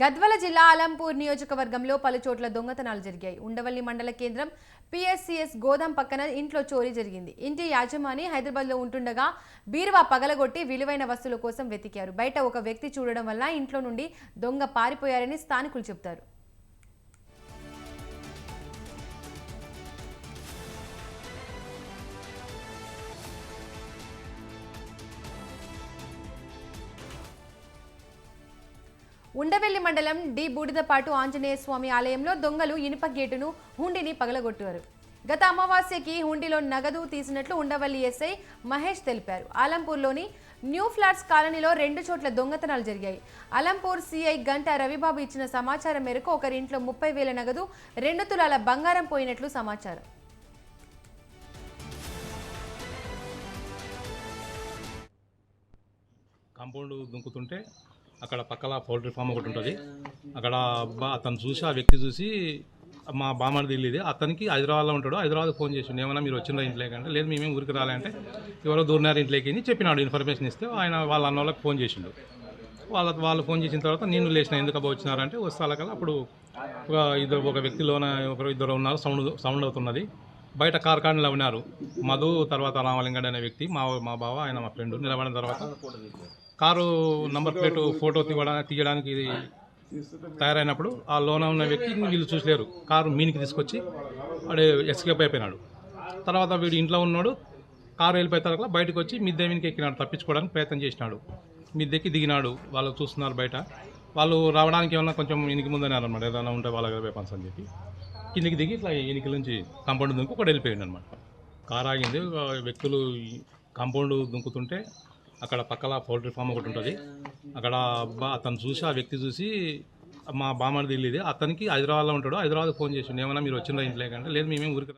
గద్వాల జిల్లా అలంపూర్ నియోజకవర్గంలో పలు చోట్ల దొంగతనాలు జరిగాయి. ఉండవల్లి మండల కేంద్రం పిఎస్సిఎస్ గోదాం పక్కన ఇంట్లో చోరీ జరిగింది. ఇంటి యాజమాని హైదరాబాద్లో ఉంటుండగా బీరువా పగలగొట్టి విలువైన వస్తువుల కోసం వెతికారు. బయట ఒక వ్యక్తి చూడడం వల్ల ఇంట్లో నుండి దొంగ పారిపోయారని స్థానికులు చెబుతారు. ఉండవెల్లి మండలం డి బూడిదపాటు ఆంజనేయ స్వామి ఆలయంలో దొంగలు ఇనుప గేటును హుండీని పగలగొట్టారు. గత అమావాస్యకి హుండీలో నగదు తీసినట్లు ఉండవల్లి ఎస్ఐ మహేష్ తెలిపారు. ఆలంపూర్లోని న్యూ ఫ్లాట్స్ కాలనీలో రెండు చోట్ల దొంగతనాలు జరిగాయి. అలంపూర్ సిఐ గంట రవిబాబు ఇచ్చిన సమాచారం మేరకు ఒకరింట్లో ముప్పై వేల నగదు రెండు తులాల బంగారం పోయినట్లు సమాచారం. కాంపౌండ్ దుంకుతుంటే అక్కడ పక్కల పౌల్ట్రీ ఫామ్ ఒకటి ఉంటుంది. అక్కడ అతను చూసి ఆ వ్యక్తి చూసి మా బామ్మడి తెలియదు. అతనికి హైదరాబాద్లో ఉంటాడు. హైదరాబాద్ ఫోన్ చేసిండు. ఏమైనా మీరు వచ్చిన ఇంట్లోకి అంటే లేదు మేమేం ఊరికి రాలంటే ఎవరో దూరినారు ఇంట్లోకి అని చెప్పినాడు. ఇన్ఫర్మేషన్ ఇస్తే ఆయన వాళ్ళ అన్న వాళ్ళకి ఫోన్ చేసిండు. వాళ్ళ వాళ్ళు ఫోన్ చేసిన తర్వాత నేను లేచిన ఎందుకు అబ్బా వచ్చినారంటే వస్తాలకల్లా అప్పుడు ఒక ఇద్దరు ఒక వ్యక్తిలోన ఒకరు ఇద్దరు ఉన్నారు. సౌండ్ సౌండ్ అవుతున్నది. బయట కార్ఖానలో ఉన్నారు. మధు తర్వాత రామలింగడ్ అనే వ్యక్తి మా మా బావ ఆయన మా ఫ్రెండ్. నిలబడిన తర్వాత కారు నంబర్ ప్లేట్ ఫోటో తీయడానికి ఇది తయారైనప్పుడు ఆ లోన ఉన్న వ్యక్తి వీళ్ళు చూసలేరు. కారు మీనికి తీసుకొచ్చి వాడు ఎస్కేప్ అయిపోయినాడు. తర్వాత వీడు ఇంట్లో ఉన్నాడు. కారు వెళ్ళిపోయిన తర్వాత బయటకు వచ్చి మిద్దె మీనికి ఎక్కినాడు. తప్పించుకోవడానికి ప్రయత్నం చేసినాడు. మిద్దెకి దిగినాడు. వాళ్ళు చూస్తున్నారు బయట. వాళ్ళు రావడానికి ఏమన్నా కొంచెం ఇనికి ముందన్నారు అనమాట ఏదైనా ఉంటే వాళ్ళ పేపర్స్ అని చెప్పి. కిందికి దిగి ఇట్లా ఎనికల నుంచి కాంపౌండ్ దుంకు ఒకటి వెళ్ళిపోయాడు అనమాట కారు ఆగింది. వ్యక్తులు కాంపౌండ్ దుంకుతుంటే అక్కడ పక్కల పౌల్ట్రీ ఫామ్ ఒకటి ఉంటుంది. అక్కడ అతను చూసి ఆ వ్యక్తి చూసి మా బామ్మడి తెలియదు అతనికి హైదరాబాద్లో ఉంటాడు. హైదరాబాద్ ఫోన్ చేసిండు. ఏమన్నా మీరు వచ్చిన ఇంట్లో? అంటే లేదు మేమేం ఊరికి